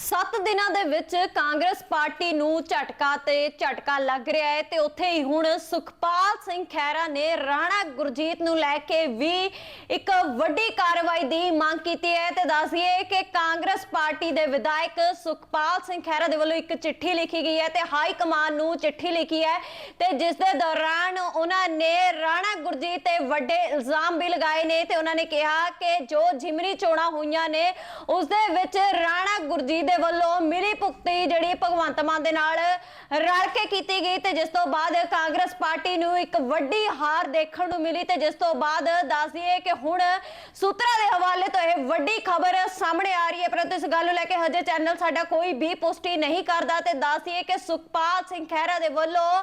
7 ਦਿਨਾਂ ਦੇ ਵਿੱਚ ਕਾਂਗਰਸ ਪਾਰਟੀ ਨੂੰ ਝਟਕਾ ਤੇ ਝਟਕਾ ਲੱਗ ਰਿਹਾ ਹੈ ਤੇ ਉੱਥੇ ਹੀ ਹੁਣ ਸੁਖਪਾਲ ਸਿੰਘ ਖਹਿਰਾ ਨੇ ਰਾਣਾ ਗੁਰਜੀਤ ਨੂੰ ਲੈ ਕੇ ਵੀ ਇੱਕ ਵੱਡੀ ਕਾਰਵਾਈ ਦੀ ਮੰਗ ਕੀਤੀ ਹੈ ਤੇ ਦੱਸੀਏ ਕਿ ਕਾਂਗਰਸ ਪਾਰਟੀ ਦੇ ਵਿਧਾਇਕ ਸੁਖਪਾਲ ਸਿੰਘ ਖਹਿਰਾ ਦੇ ਵੱਲੋਂ ਇੱਕ ਚਿੱਠੀ ਲਿਖੀ ਗਈ ਹੈ ਤੇ ਹਾਈ ਕਮਾਨ ਨੂੰ ਚਿੱਠੀ ਲਿਖੀ ਹੈ ਤੇ ਜਿਸ ਦੇ ਦੌਰਾਨ ਉਹਨਾਂ ਨੇ ਰਾਣਾ ਗੁਰਜੀਤ ਤੇ ਵੱਡੇ ਇਲਜ਼ਾਮ ਵੀ ਲਗਾਏ ਨੇ ਤੇ ਉਹਨਾਂ ਨੇ ਕਿਹਾ ਕਿ ਜੋ ਜਿਮਰੀ ਚੋਣਾਂ ਹੋਈਆਂ ਨੇ, ਉਸ ਦੇ ਵਿੱਚ ਰਾਣਾ ਗੁਰਜੀਤ ਦੇ ਵੱਲੋਂ ਮਿਲੀ ਭੁਗਤੀ ਜਿਹੜੀ ਭਗਵੰਤ ਮਾਨ ਦੇ ਨਾਲ ਰਲ ਕੇ ਕੀਤੀ ਗਈ ਤੇ ਜਿਸ ਤੋਂ ਬਾਅਦ ਕਾਂਗਰਸ ਪਾਰਟੀ ਨੂੰ ਇੱਕ ਵੱਡੀ ਹਾਰ ਦੇਖਣ ਨੂੰ ਮਿਲੀ ਤੇ ਜਿਸ ਤੋਂ ਬਾਅਦ ਦੱਸ ਦਈਏ ਕਿ ਹੁਣ ਸੂਤਰਾਂ ਦੇ ਹਵਾਲੇ ਤੋਂ ਇਹ ਵੱਡੀ ਖਬਰ ਸਾਹਮਣੇ ਆ ਰਹੀ ਹੈ। ਪਰੰਤੂ ਇਸ ਗੱਲ ਨੂੰ ਲੈ ਕੇ ਹਜੇ ਚੈਨਲ ਸਾਡਾ ਕੋਈ ਵੀ ਪੁਸ਼ਟੀ ਨਹੀਂ ਕਰਦਾ ਤੇ ਦੱਸ ਦਈਏ ਕਿ ਸੁਖਪਾਲ ਸਿੰਘ ਖਹਿਰਾ ਦੇ ਵੱਲੋਂ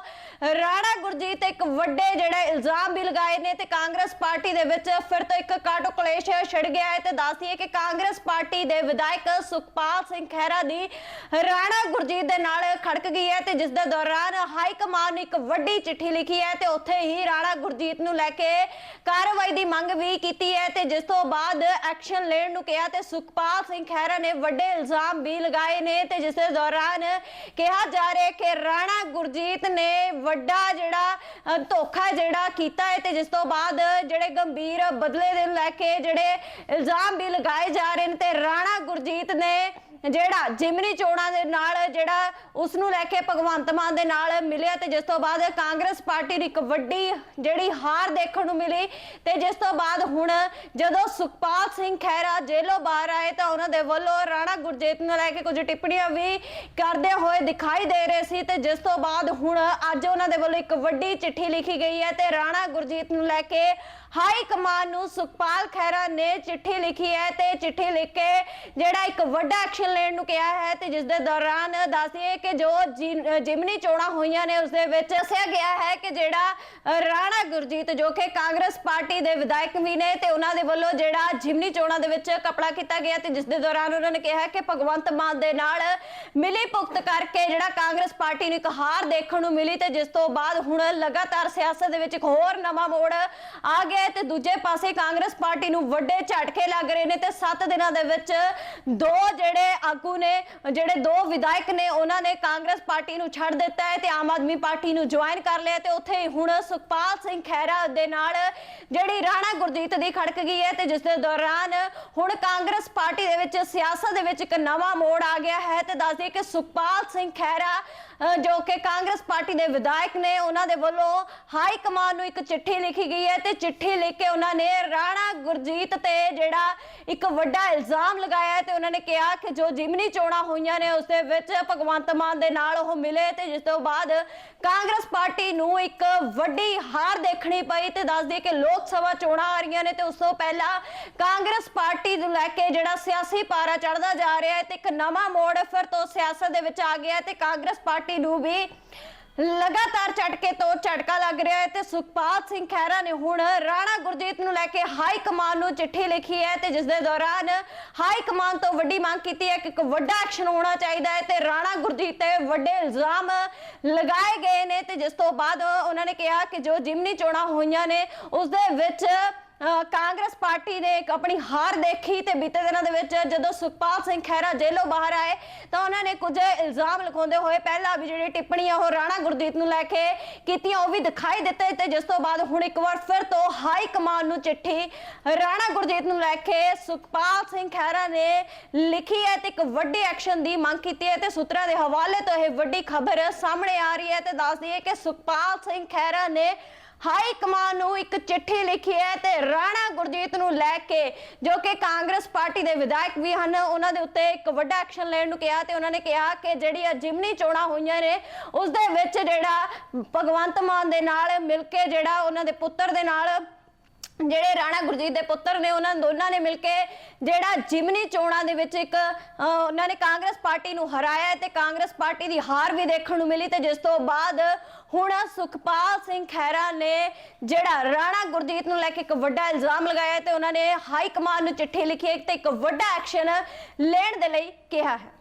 ਰਾਣਾ ਗੁਰਜੀਤ ਇੱਕ ਵੱਡੇ ਜਿਹੜਾ ਇਲਜ਼ਾਮ ਵੀ ਲਗਾਏ ਨੇ ਤੇ ਕਾਂਗਰਸ ਪਾਰਟੀ ਦੇ ਵਿੱਚ ਫਿਰ ਤੋਂ ਇੱਕ ਕਾਟੋ ਕਲੇਸ਼ ਛਿੜ ਗਿਆ ਹੈ ਤੇ ਦੱਸ ਦਈਏ ਕਿ ਕਾਂਗਰਸ ਪਾਰਟੀ ਦੇ ਵਿਧਾਇਕ ਸੁਖਪਾਲ ਸਿੰਘ ਖਹਿਰਾ ਦੀ ਰਾਣਾ ਗੁਰਜੀਤ ਦੇ ਨਾਲ ਖੜਕ ਗਈ ਹੈ ਤੇ ਜਿਸ ਦੇ ਦੌਰਾਨ ਹਾਈ ਕਮਾਨ ਨੇ ਇੱਕ ਵੱਡੀ ਚਿੱਠੀ ਲਿਖੀ ਹੈ ਤੇ ਉੱਥੇ ਹੀ ਰਾਣਾ ਗੁਰਜੀਤ ਨੂੰ ਲੈ ਕੇ ਕਾਰਵਾਈ ਦੀ ਮੰਗ ਵੀ ਕੀਤੀ ਹੈ ਤੇ ਜਿਸ ਤੋਂ ਬਾਅਦ ਐਕਸ਼ਨ ਲੈਣ ਨੂੰ ਕਿਹਾ ਤੇ ਸੁਖਪਾਲ ਸਿੰਘ ਖਹਿਰਾ ਨੇ ਵੱਡੇ ਇਲਜ਼ਾਮ ਵੀ ਲਗਾਏ ਨੇ ਤੇ ਜਿਸ ਦੇ ਦੌਰਾਨ ਕਿਹਾ ਜਾ ਰਿਹਾ ਕਿ ਰਾਣਾ ਗੁਰਜੀਤ ਨੇ ਵੱਡਾ ਜਿਹੜਾ ਧੋਖਾ ਜਿਹੜਾ ਕੀਤਾ ਹੈ ਤੇ ਜਿਸ ਤੋਂ ਬਾਅਦ ਜਿਹੜੇ ਗੰਭੀਰ ਬਦਲੇ ਦੇ ਲੈ ਕੇ ਜਿਹੜੇ ਇਲਜ਼ਾਮ ਵੀ ਲਗਾਏ ਜਾ ਰਹੇ ਨੇ ਤੇ ਰਾਣਾ ਗੁਰਜੀਤ ਨੇ ਜਿਹੜਾ ਜਿਮਨੀ ਚੋਣਾਂ ਦੇ ਨਾਲ ਜਿਹੜਾ ਉਸ ਨੂੰ ਲੈ ਕੇ ਭਗਵੰਤ ਮਾਨ ਦੇ ਨਾਲ ਮਿਲਿਆ ਤੇ ਜਿਸ ਤੋਂ ਬਾਅਦ ਕਾਂਗਰਸ ਪਾਰਟੀ ਨੂੰ ਇੱਕ ਵੱਡੀ ਜਿਹੜੀ ਹਾਰ ਦੇਖਣ ਨੂੰ ਮਿਲੀ ਤੇ ਜਿਸ ਤੋਂ ਬਾਅਦ ਹੁਣ ਜਦੋਂ ਸੁਖਪਾਲ ਸਿੰਘ ਖਹਿਰਾ ਜੇਲ੍ਹੋਂ ਬਾਹਰ ਆਏ ਤਾਂ ਉਹਨਾਂ ਦੇ ਵੱਲੋਂ ਰਾਣਾ ਗੁਰਜੀਤ ਨੂੰ ਲੈ ਕੇ ਕੁਝ ਟਿੱਪਣੀਆਂ ਵੀ ਕਰਦੇ ਹੋਏ ਦਿਖਾਈ ਦੇ ਰਹੇ ਸੀ ਤੇ ਜਿਸ ਤੋਂ ਬਾਅਦ ਹੁਣ ਅੱਜ ਉਹਨਾਂ ਦੇ ਵੱਲੋਂ ਇੱਕ ਵੱਡੀ ਚਿੱਠੀ ਲਿਖੀ ਗਈ ਹੈ ਤੇ ਰਾਣਾ ਗੁਰਜੀਤ ਨੂੰ ਲੈ ਕੇ ਹਾਈ ਕਮਾਨ ਨੂੰ ਸੁਖਪਾਲ ਖਹਿਰਾ ਨੇ ਚਿੱਠੀ ਲਿਖੀ ਹੈ ਤੇ ਚਿੱਠੀ ਲਿਖ ਕੇ ਜਿਹੜਾ ਇੱਕ ਵੱਡਾ ਐਕਸ਼ਨ ਲੈਣ ਨੂੰ ਕਿਹਾ ਹੈ ਤੇ ਜਿਸ ਦੇ ਦੌਰਾਨ ਦੱਸਿਏ ਕਿ ਜੋ ਜਿਮਨੀ ਚੋਣਾਂ ਹੋਈਆਂ ਨੇ ਉਸ ਦੇ ਵਿੱਚ ਦੱਸਿਆ ਗਿਆ ਹੈ ਕਿ ਜਿਹੜਾ ਰਾਣਾ ਗੁਰਜੀਤ ਜੋ ਕਿ ਕਾਂਗਰਸ ਪਾਰਟੀ ਦੇ ਵਿਧਾਇਕ ਵੀ ਨੇ ਤੇ ਉਹਨਾਂ ਦੇ ਵੱਲੋਂ ਜਿਹੜਾ ਜਿਮਨੀ ਚੋਣਾਂ ਦੇ ਵਿੱਚ ਕਪੜਾ ਕੀਤਾ ਗਿਆ ਤੇ ਜਿਸ ਦੇ ਦੌਰਾਨ ਉਹਨਾਂ ਨੇ ਕਿਹਾ ਕਿ ਭਗਵੰਤ ਮਾਨ ਦੇ ਨਾਲ ਮਿਲੀ ਭੁਗਤ ਕਰਕੇ ਜਿਹੜਾ ਕਾਂਗਰਸ ਪਾਰਟੀ ਨੂੰ ਇੱਕ ਹਾਰ ਦੇਖਣ ਨੂੰ ਮਿਲੀ ਤੇ ਜਿਸ ਤੋਂ ਬਾਅਦ ਹੁਣ ਲਗਾਤਾਰ ਸਿਆਸਤ ਦੇ ਵਿੱਚ ਇੱਕ ਹੋਰ ਨਵਾਂ ਮੋੜ ਆ ਗਿਆ ਹੈ ਤੇ ਦੂਜੇ ਪਾਸੇ ਕਾਂਗਰਸ ਪਾਰਟੀ ਨੂੰ ਵੱਡੇ ਝਟਕੇ ਲੱਗ ਰਹੇ ਨੇ ਤੇ 7 ਦਿਨਾਂ ਦੇ ਵਿੱਚ ਦੋ ਜਿਹੜੇ ਆਗੂ ਨੇ, ਜਿਹੜੇ ਦੋ ਵਿਧਾਇਕ ਨੇ, ਉਹਨਾਂ ਨੇ ਕਾਂਗਰਸ ਪਾਰਟੀ ਨੂੰ ਛੱਡ ਦਿੱਤਾ ਹੈ ਤੇ ਆਮ ਆਦਮੀ ਪਾਰਟੀ ਨੂੰ ਜੁਆਇਨ ਕਰ ਲਿਆ ਤੇ ਉੱਥੇ ਹੁਣ ਸੁਖਪਾਲ ਸਿੰਘ ਖਹਿਰਾ ਦੇ ਨਾਲ ਜਿਹੜੀ ਰਾਣਾ ਗੁਰਜੀਤ ਦੀ ਖੜਕ ਗਈ ਹੈ ਤੇ ਜਿਸ ਦੇ ਦੌਰਾਨ ਹੁਣ ਕਾਂਗਰਸ ਪਾਰਟੀ ਦੇ ਵਿੱਚ, ਸਿਆਸਤ ਦੇ ਵਿੱਚ ਇੱਕ ਨਵਾਂ ਮੋੜ ਆ ਗਿਆ ਹੈ ਤੇ ਦੱਸ ਦਈਏ ਕਿ ਸੁਖਪਾਲ ਸਿੰਘ ਖਹਿਰਾ ਜੋ ਕਿ ਕਾਂਗਰਸ ਪਾਰਟੀ ਦੇ ਵਿਧਾਇਕ ਨੇ, ਉਹਨਾਂ ਦੇ ਵੱਲੋਂ ਹਾਈ ਕਮਾਨ ਨੂੰ ਇੱਕ ਚਿੱਠੀ ਲਿਖੀ ਗਈ ਹੈ ਤੇ ਚਿੱਠੀ ਲਿਖ ਕੇ ਉਹਨਾਂ ਨੇ ਰਾਣਾ ਗੁਰਜੀਤ ਤੇ ਜਿਹੜਾ ਇੱਕ ਵੱਡਾ ਇਲਜ਼ਾਮ ਲਗਾਇਆ ਹੈ ਤੇ ਉਹਨਾਂ ਨੇ ਕਿਹਾ ਕਿ ਜੋ ਜਿਮਨੀ ਚੋਣਾਂ ਹੋਈਆਂ ਨੇ, ਉਸ ਦੇ ਵਿੱਚ ਭਗਵੰਤ ਮਾਨ ਦੇ ਨਾਲ ਉਹ ਮਿਲੇ ਤੇ ਜਿਸ ਤੋਂ ਬਾਅਦ ਕਾਂਗਰਸ ਪਾਰਟੀ ਨੂੰ ਇੱਕ ਵੱਡੀ ਹਾਰ ਦੇਖਣੀ ਪਈ ਤੇ ਦੱਸ ਦਈਏ ਕਿ ਲੋਕ ਸਭਾ ਚੋਣਾਂ ਆ ਰਹੀਆਂ ਨੇ ਤੇ ਉਸ ਤੋਂ ਪਹਿਲਾਂ ਕਾਂਗਰਸ ਪਾਰਟੀ ਨੂੰ ਲੈ ਕੇ ਜਿਹੜਾ ਸਿਆਸੀ ਪਾਰਾ ਚੜਦਾ ਜਾ ਰਿਹਾ ਹੈ ਤੇ ਇੱਕ ਨਵਾਂ ਮੋੜ ਫਿਰ ਤੋਂ ਸਿਆਸਤ ਦੇ ਵਿੱਚ ਆ ਗਿਆ ਤੇ ਕਾਂਗਰਸ ਪਾਰਟੀ ਨੂੰ ਵੀ ਲਗਾਤਾਰ ਝਟਕੇ ਤੋਂ ਝਟਕਾ ਲੱਗ ਰਿਹਾ ਹੈ ਤੇ ਸੁਖਪਾਲ ਸਿੰਘ ਖਹਿਰਾ ਨੇ ਹੁਣ ਰਾਣਾ ਗੁਰਜੀਤ ਨੂੰ ਲੈ ਕੇ ਹਾਈ ਕਮਾਨ ਨੂੰ ਚਿੱਠੀ ਲਿਖੀ ਹੈ ਤੇ ਜਿਸ ਦੇ ਦੌਰਾਨ ਹਾਈ ਕਮਾਨ ਤੋਂ ਵੱਡੀ ਮੰਗ ਕੀਤੀ ਹੈ ਕਿ ਇੱਕ ਵੱਡਾ ਐਕਸ਼ਨ ਹੋਣਾ ਚਾਹੀਦਾ ਹੈ ਤੇ ਰਾਣਾ ਗੁਰਜੀਤ ਤੇ ਵੱਡੇ ਇਲਜ਼ਾਮ ਲਗਾਏ ਗਏ ਨੇ ਤੇ ਜਿਸ ਤੋਂ ਬਾਅਦ ਉਹਨਾਂ ਨੇ ਕਿਹਾ ਕਿ ਜੋ ਜਿਮਨੀ ਚੋਣਾਂ ਹੋਈਆਂ ਨੇ ਉਸ ਦੇ ਵਿੱਚ ਕਾਂਗਰਸ ਪਾਰਟੀ ਨੇ ਇੱਕ ਆਪਣੀ ਹਾਰ ਦੇਖੀ ਤੇ ਬੀਤੇ ਦਿਨਾਂ ਦੇ ਵਿੱਚ ਜਦੋਂ ਸੁਖਪਾਲ ਸਿੰਘ ਖਹਿਰਾ ਜੇਲ੍ਹੋਂ ਬਾਹਰ ਆਏ, ਤਾਂ ਉਹਨਾਂ ਨੇ ਕੁਝ ਇਲਜ਼ਾਮ ਲਗਾਉਂਦੇ ਹੋਏ ਪਹਿਲਾਂ ਵੀ ਜਿਹੜੀ ਟਿੱਪਣੀਆਂ ਉਹ ਰਾਣਾ ਗੁਰਦੀਪ ਨੂੰ ਲੈ ਕੇ ਕੀਤੀਆਂ, ਉਹ ਵੀ ਦਿਖਾਈ ਦਿੱਤੇ ਤੇ ਜਿਸ ਤੋਂ ਬਾਅਦ ਹੁਣ ਇੱਕ ਵਾਰ ਫਿਰ ਤੋਂ ਹਾਈ ਕਮਾਨ ਨੂੰ ਚਿੱਠੀ ਰਾਣਾ ਗੁਰਜੀਤ ਨੂੰ ਲੈ ਕੇ ਸੁਖਪਾਲ ਸਿੰਘ ਖਹਿਰਾ ਨੇ ਲਿਖੀ ਹੈ ਤੇ ਇੱਕ ਵੱਡੇ ਐਕਸ਼ਨ ਦੀ ਮੰਗ ਕੀਤੀ ਹੈ ਤੇ ਸੂਤਰਾਂ ਦੇ ਹਵਾਲੇ ਤੋਂ ਇਹ ਵੱਡੀ ਖਬਰ ਸਾਹਮਣੇ ਆ ਰਹੀ ਹੈ ਤੇ ਦੱਸਦੀ ਹੈ ਕਿ ਸੁਖਪਾਲ ਸਿੰਘ ਖਹਿਰਾ ਨੇ ਹਾਈ ਕਮਾਨ ਨੂੰ ਇੱਕ ਚਿੱਠੀ ਲਿਖੀ ਹੈ ਤੇ ਰਾਣਾ ਗੁਰਜੀਤ ਨੂੰ ਲੈ ਕੇ, ਜੋ ਕਿ ਕਾਂਗਰਸ ਪਾਰਟੀ ਦੇ ਵਿਧਾਇਕ ਵੀ ਹਨ, ਉਹਨਾਂ ਦੇ ਉੱਤੇ ਇੱਕ ਵੱਡਾ ਐਕਸ਼ਨ ਲੈਣ ਨੂੰ ਕਿਹਾ ਤੇ ਉਹਨਾਂ ਨੇ ਕਿਹਾ ਕਿ ਜਿਹੜੀ ਜਿਮਨੀ ਚੋਣਾਂ ਹੋਈਆਂ ਨੇ, ਉਸ ਦੇ ਵਿੱਚ ਜਿਹੜਾ ਭਗਵੰਤ ਮਾਨ ਦੇ ਨਾਲ ਮਿਲ ਕੇ ਜਿਹੜਾ ਉਹਨਾਂ ਦੇ ਪੁੱਤਰ ਦੇ ਨਾਲ, ਜਿਹੜੇ ਰਾਣਾ ਗੁਰਜੀਤ ਦੇ ਪੁੱਤਰ ਨੇ, ਉਹਨਾਂ ਦੋਨਾਂ ਨੇ ਮਿਲ ਕੇ ਜਿਹੜਾ ਜਿਮਨੀ ਚੋਣਾਂ ਦੇ ਵਿੱਚ ਇੱਕ ਉਹਨਾਂ ਨੇ ਕਾਂਗਰਸ ਪਾਰਟੀ ਨੂੰ ਹਰਾਇਆ ਤੇ ਕਾਂਗਰਸ ਪਾਰਟੀ ਦੀ ਹਾਰ ਵੀ ਦੇਖਣ ਨੂੰ ਮਿਲੀ ਤੇ ਜਿਸ ਤੋਂ ਬਾਅਦ ਹੁਣ ਸੁਖਪਾਲ ਸਿੰਘ ਖਹਿਰਾ ਨੇ ਜਿਹੜਾ ਰਾਣਾ ਗੁਰਜੀਤ ਨੂੰ ਲੈ ਕੇ ਇੱਕ ਵੱਡਾ ਇਲਜ਼ਾਮ ਲਗਾਇਆ ਹੈ ਤੇ ਉਹਨਾਂ ਨੇ ਹਾਈ ਕਮਾਂਡ ਨੂੰ ਚਿੱਠੀ ਲਿਖੀ ਹੈ ਤੇ ਇੱਕ ਵੱਡਾ ਐਕਸ਼ਨ ਲੈਣ ਦੇ ਲਈ ਕਿਹਾ ਹੈ।